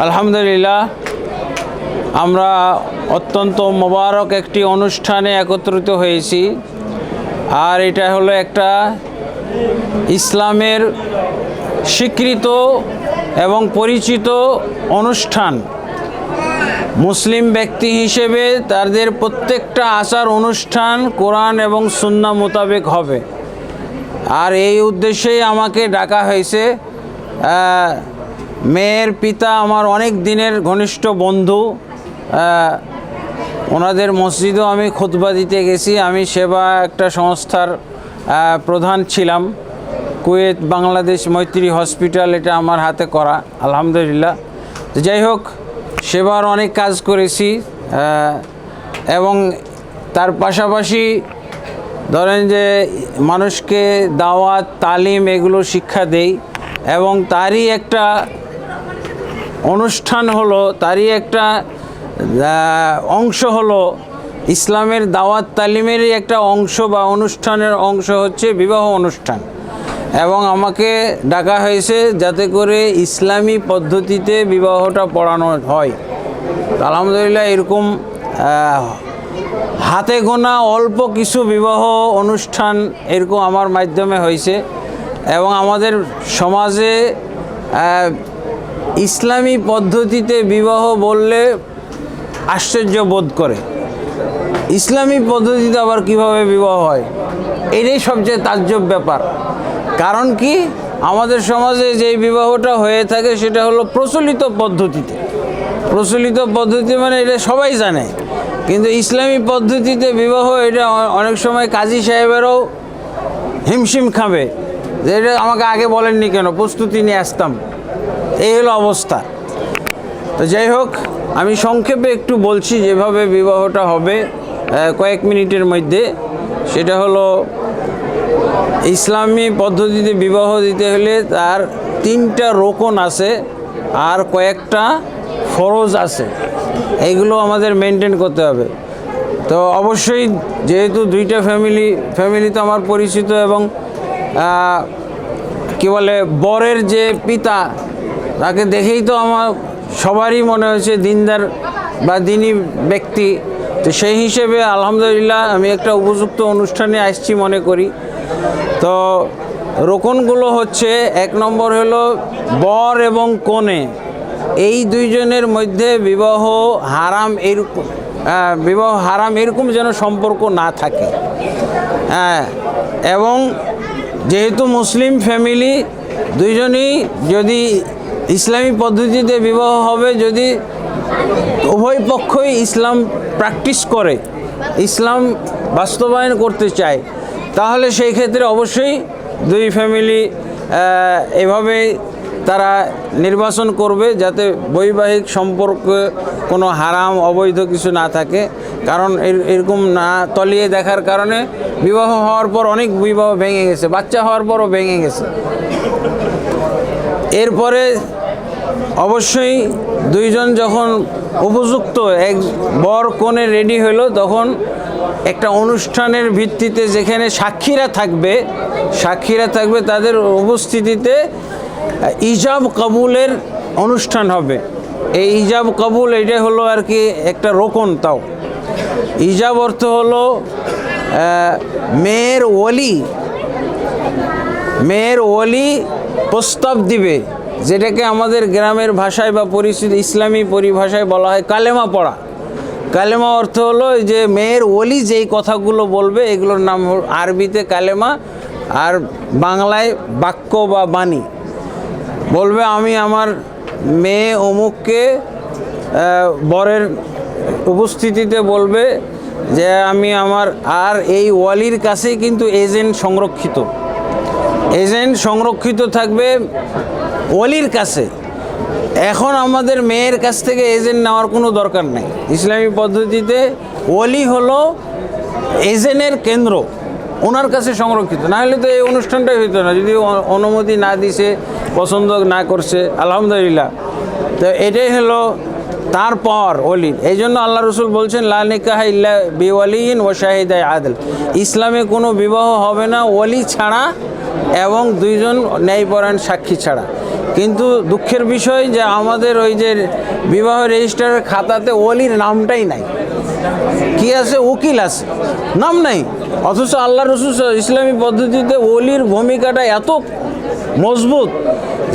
আলহামদুলিল্লাহ, আমরা অত্যন্ত মোবারক একটি অনুষ্ঠানে একত্রিত হয়েছি। আর এটা হলো একটা ইসলামের স্বীকৃত এবং পরিচিত অনুষ্ঠান। মুসলিম ব্যক্তি হিসেবে তাদের প্রত্যেকটা আচার অনুষ্ঠান কোরআন এবং সুন্না মোতাবেক হবে। আর এই উদ্দেশ্যেই আমাকে ডাকা হয়েছে মেয়ের পিতা আমার অনেক দিনের ঘনিষ্ঠ বন্ধু ওনাদের মসজিদেও আমি খুতবা দিতে গেছি। আমি সেবা একটা সংস্থার প্রধান ছিলাম। কুয়েত বাংলাদেশ মৈত্রী হসপিটাল এটা আমার হাতে করা, আলহামদুলিল্লাহ। যাই হোক, সেবার অনেক কাজ করেছি এবং তার পাশাপাশি ধরেন যে মানুষকে দাওয়াত, তালিম এগুলো শিক্ষা দেই, এবং তারই একটা অনুষ্ঠান হলো, তারই একটা অংশ হলো, ইসলামের দাওয়াত তালিমেরই একটা অংশ বা অনুষ্ঠানের অংশ হচ্ছে বিবাহ অনুষ্ঠান। এবং আমাকে ডাকা হয়েছে যাতে করে ইসলামী পদ্ধতিতে বিবাহটা পড়ানো হয়। আলহামদুলিল্লাহ এরকম হাতে গোনা অল্প কিছু বিবাহ অনুষ্ঠান এরকম আমার মাধ্যমে হয়েছে। এবং আমাদের সমাজে ইসলামী পদ্ধতিতে বিবাহ বললে আশ্চর্য বোধ করে। ইসলামী পদ্ধতিতে আবার কীভাবে বিবাহ হয়? এটাই সবচেয়ে তাজ্জব ব্যাপার। কারণ কি? আমাদের সমাজে যে বিবাহটা হয়ে থাকে সেটা হলো প্রচলিত পদ্ধতিতে। প্রচলিত পদ্ধতি মানে এটা সবাই জানে। কিন্তু ইসলামী পদ্ধতিতে বিবাহ এটা অনেক সময় কাজী সাহেবেরও হিমশিম খাবে। যে এটা আমাকে আগে বলেননি কেন? প্রস্তুতি নিয়ে আসতাম। এই হলো অবস্থা। তো যাই হোক, আমি সংক্ষেপে একটু বলছি যেভাবে বিবাহটা হবে কয়েক মিনিটের মধ্যে। সেটা হলো, ইসলামী পদ্ধতিতে বিবাহ দিতে হলে তার তিনটা রোকন আছে আর কয়েকটা ফরজ আছে। এইগুলো আমাদের মেনটেন করতে হবে। তো অবশ্যই যেহেতু দুইটা ফ্যামিলি ফ্যামিলি তো আমার পরিচিত এবং কি বলে, বরের যে পিতা তাকে দেখেই তো আমার সবারই মনে হয়েছে দিনদার বা দিনী ব্যক্তি। তো সেই হিসেবে আলহামদুলিল্লাহ আমি একটা উপযুক্ত অনুষ্ঠানে আসছি মনে করি। তো রোকনগুলো হচ্ছে এক নম্বর হলো বর এবং কনে। এই দুইজনের মধ্যে বিবাহ হারাম এরকম আহ, বিবাহ হারাম এরকম যেন সম্পর্ক না থাকে। হ্যাঁ এবং যেহেতু মুসলিম ফ্যামিলি দুইজনই যদি ইসলামী পদ্ধতিতে বিবাহ হবে যদি উভয় পক্ষই ইসলাম প্র্যাকটিস করে, ইসলাম বাস্তবায়ন করতে চায়, তাহলে সেই ক্ষেত্রে অবশ্যই দুই ফ্যামিলি এভাবে তারা নির্বাচন করবে যাতে বৈবাহিক সম্পর্কে কোনো হারাম, অবৈধ কিছু না থাকে। কারণ এর- এরকম না তলিয়ে দেখার কারণে বিবাহ হওয়ার পর অনেক বিবাহ ভেঙে গেছে, বাচ্চা হওয়ার পরও ভেঙে গেছে। এরপরে অবশ্যই দুইজন যখন উপযুক্ত এক বর কোণে রেডি হলো তখন একটা অনুষ্ঠানের ভিত্তিতে যেখানে সাক্ষীরা থাকবে সাক্ষীরা থাকবে, তাদের উপস্থিতিতে ইজাব কবুলের অনুষ্ঠান হবে। এই ইজাব কবুল এটা হলো আর কি একটা রোকন তাও। ইজাব অর্থ হলো মেয়ের ওলি মেয়ের ওলি প্রস্তাব দিবে। যেটাকে আমাদের গ্রামের ভাষায় বা পরিচিত ইসলামী পরিভাষায় বলা হয় কালেমা পড়া। কালেমা অর্থ হলো যে মেয়ের ওলি যেই কথাগুলো বলবে, এগুলোর নাম আরবিতে কালেমা আর বাংলায় বাক্য বা বাণী। বলবে, আমি আমার মেয়ে অমুককে বরের উপস্থিতিতে বলবে যে আমি আমার আর এই ওয়ালির কাছেই কিন্তু এজেন্ট সংরক্ষিত। এজেন্ট সংরক্ষিত থাকবে ওলির কাছে। এখন আমাদের মেয়ের কাছ থেকে এজেন্ট নেওয়ার কোনো দরকার নেই। ইসলামী পদ্ধতিতে ওলি হলো এজেন্টের কেন্দ্র, ওনার কাছে সংরক্ষিত। না হলে তো এই অনুষ্ঠানটাই হইতো না। যদি অনুমতি না দিছে, পছন্দ না করছে, আলহামদুলিল্লাহ। তো এটাই হলো তারপর অলি এই জন্য আল্লাহ রসুল বলছেন, লা নিকাহ ইল্লা বিওয়ালিন ও শাহিদায় আদল। ইসলামে কোনো বিবাহ হবে না, ওলি ছাড়া এবং দুইজন ন্যায়পরায়ণ সাক্ষী ছাড়া। কিন্তু দুঃখের বিষয় যে আমাদের ওই যে বিবাহ রেজিস্টারের খাতাতে ওলির নামটাই নাই। কি আছে? উকিল আছে। নাম নাই। অথচ আল্লাহ রসুল ইসলামী পদ্ধতিতে ওলির ভূমিকাটা এত মজবুত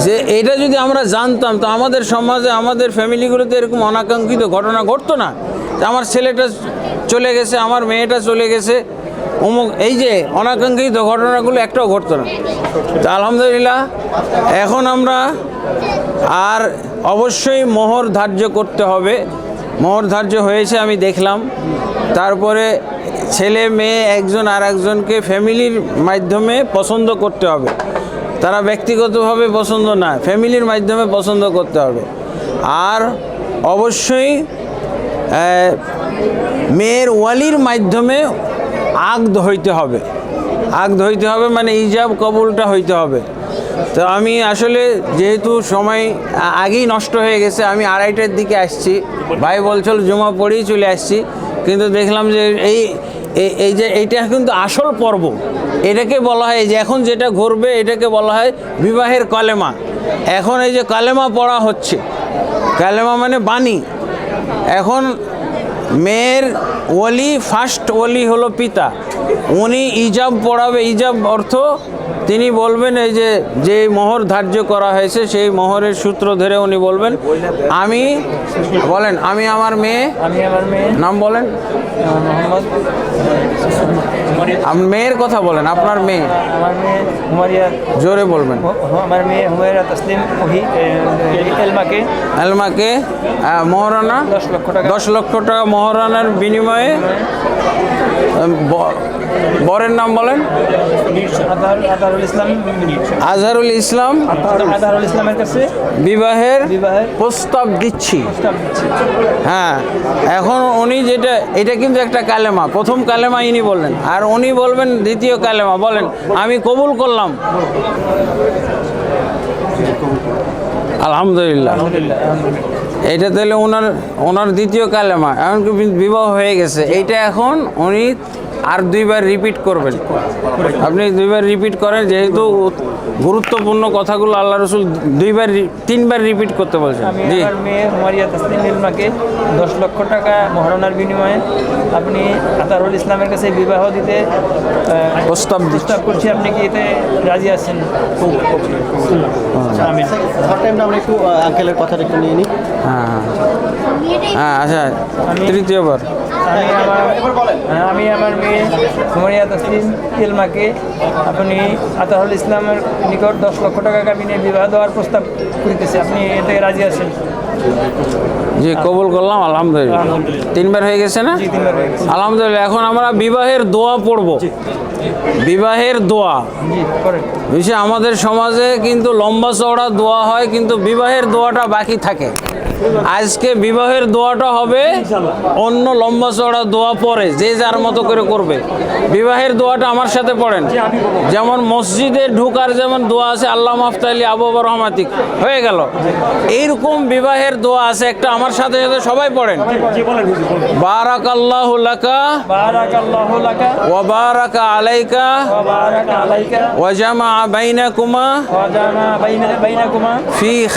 যে এটা যদি আমরা জানতাম, তো আমাদের সমাজে, আমাদের ফ্যামিলিগুলোতে এরকম অনাকাঙ্ক্ষিত ঘটনা ঘটতো না। আমার ছেলেটা চলে গেছে, আমার মেয়েটা চলে গেছে অমুক এই যে অনাকাঙ্ক্ষিত ঘটনাগুলো একটাও ঘটতো না। তো আলহামদুলিল্লাহ, এখন আমরা আর অবশ্যই মোহর ধার্য করতে হবে। মোহর ধার্য হয়েছে আমি দেখলাম। তারপরে ছেলে, মেয়ে, একজন আর একজনকে ফ্যামিলির মাধ্যমে পছন্দ করতে হবে। তারা ব্যক্তিগতভাবে পছন্দ না, ফ্যামিলির মাধ্যমে পছন্দ করতে হবে। আর অবশ্যই মেয়ের ওয়ালির মাধ্যমে আগদ হইতে হবে। আগদ হইতে হবে মানে ইজাব কবুলটা হইতে হবে। তো আমি আসলে যেহেতু সময় আগেই নষ্ট হয়ে গেছে, আমি আড়াইটার দিকে আসছি। ভাই বলছিল, জমা পড়েই চলে আসছি। কিন্তু দেখলাম যে এই, এই- যে এইটা কিন্তু আসল পর্ব। এটাকে বলা হয় যে এখন যেটা ঘুরবে, এটাকে বলা হয় বিবাহের কলেমা। এখন এই যে কালেমা পড়া হচ্ছে, কালেমা মানে বাণী। এখন মেয়ের ওলি ফার্স্ট ওলি হলো পিতা। উনি ইজাব পড়াবে। ইজাব অর্থ তিনি বলবেন এই যে যে মোহর ধার্য করা হয়েছে সেই মোহরের সূত্র ধরে উনি বলবেন আমি বলেন আমি আমার মেয়ে নাম বলেন। মেয়ের কথা বলেন আপনার মেয়ে। জোরে বলবেন। আমার মেয়ে হুমায়রা তসলিম এলমাকে আলমাকে মহারানা দশ লক্ষ টাকা। দশ লক্ষ টাকা মহারানার বিনিময়ে বরের নাম বলেন? আধারুল ইসলাম আজহারুল ইসলামের কাছে বিবাহের প্রস্তাব দিচ্ছি। হ্যাঁ এখন উনি যেটা এটা কিন্তু একটা কালেমা প্রথম কালেমা ইনি বললেন আর উনি বলবেন দ্বিতীয় কালেমা বলেন আমি কবুল করলাম। আলহামদুলিল্লাহ। এটা তাহলে ওনার ওনার দ্বিতীয় কালেমা এমনকি বিবাহ হয়ে গেছে এইটা এখন উনি আর দুইবার রিপিট করবেন। আপনি দুইবার রিপিট করেন যেহেতু গুরুত্বপূর্ণ কথাগুলো আল্লাহ রসুল দুইবার তিনবার রিপিট করতে বলছেন। জি। আমার মেয়ে হুমারিয়া তসলিম এলমাকে দশ লক্ষ টাকা মহারণার বিনিময়ে আপনি আতারুল ইসলামের কাছে বিবাহ দিতে প্রস্তাব প্রস্তাব করছি। আপনি কি এতে রাজি আছেন? খুব আমি টাইমটা আমরা একটু আঙ্কেলের কথাটা একটু নিয়ে নিই। হ্যাঁ হ্যাঁ। আচ্ছা। তৃতীয়বার। আমি আমার হ্যাঁ, আমি আমার মেয়ে হুমারিয়া তসলিম ইলমাকে আপনি আতাহুল ইসলামের নিকট দশ লক্ষ টাকা কাবিনে বিবাহ দেওয়ার প্রস্তাব করিতেছি। আপনি এতে রাজি আছেন? জি কবুল করলাম আলহামদুলিল্লাহ। তিনবার হয়ে গেছে না? জি তিনবার গেছে। আলহামদুলিল্লাহ এখন আমরা বিবাহের দোয়া পড়ব। বিবাহের দোয়া। বিষয় আমাদের সমাজে কিন্তু লম্বা চওড়া দোয়া হয় কিন্তু বিবাহের দোয়াটা বাকি থাকে। আজকে বিবাহের দোয়াটা হবে অন্য লম্বা চওড়া দোয়া পরে যে যার মতো করে করবে। বিবাহের দোয়াটা আমার সাথে পড়েন। যেমন মসজিদে ঢুকার যেমন দোয়া আছে আল্লাহ মাফতালি আবু রহমাতিক। হয়ে গেল। এইরকম বিবাহের দোয়া আছে একটা আমার সাথে সাথে সবাই পড়েন। বারাক আল্লাহ লাকা ওয়া বারাকা আলাইকা ওয়া জামা বাইনাকুমা বাইনা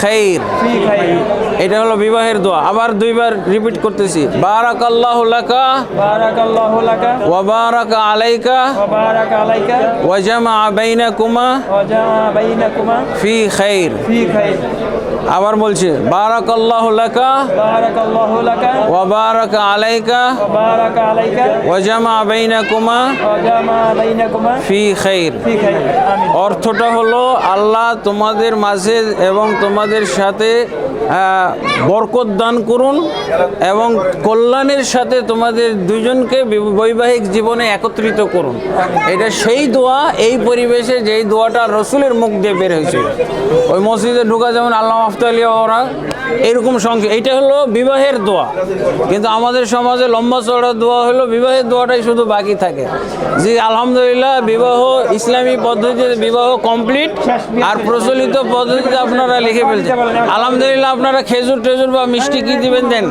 খাইর। ফি খাইর। এটা হলো বিবাহের দোয়া। আবার দুইবার রিপিট করতেছি। বারাক আল্লাহ লাকা। বারাক আল্লাহ লাকা। ওয়া বারাকা আলাইকা। ওয়া বারাক আলাইকা। ওয়া জামা বাইনাকুমা। ওয়া জামা বাইনাকুমা। ফি খাইর। ফি খাইর। আবার বলছে বারাক আল্লাহ লাকা। বারাক আল্লাহ লাকা। ওয়া বারাকা আলাইকা। ওয়া বারাক আলাইকা। ওয়া জামা বাইনাকুমা। ওয়া জামা বাইনাকুমা। ফি খাইর। ফি খাইর। আমিন। অর্থটা হলো আল্লাহ তোমাদের মাঝে এবং তোমাদের সাথে বরকত দান করুন এবং কল্যাণের সাথে তোমাদের দুজনকে বৈবাহিক জীবনে একত্রিত করুন। এটা সেই দোয়া, এই পরিবেশে যেই দোয়াটা রসুলের মুখ দিয়ে বের হয়েছে ওই মসজিদে ঢুকা যেমন আল্লাহ আফতালিয়া ওরা এরকম সংখ্যা। এটা হলো বিবাহের দোয়া। কিন্তু আমাদের সমাজে লম্বা চড়া দোয়া হলো বিবাহের দোয়াটাই শুধু বাকি থাকে। যে আলহামদুলিল্লাহ, বিবাহ ইসলামী পদ্ধতিতে বিবাহ কমপ্লিট আর প্রচলিত পদ্ধতিতে আপনারা লিখে ফেলছেন। আলহামদুলিল্লাহ, আপনারা খেজুর টেজুর বা মিষ্টি কি দিবেন দেন?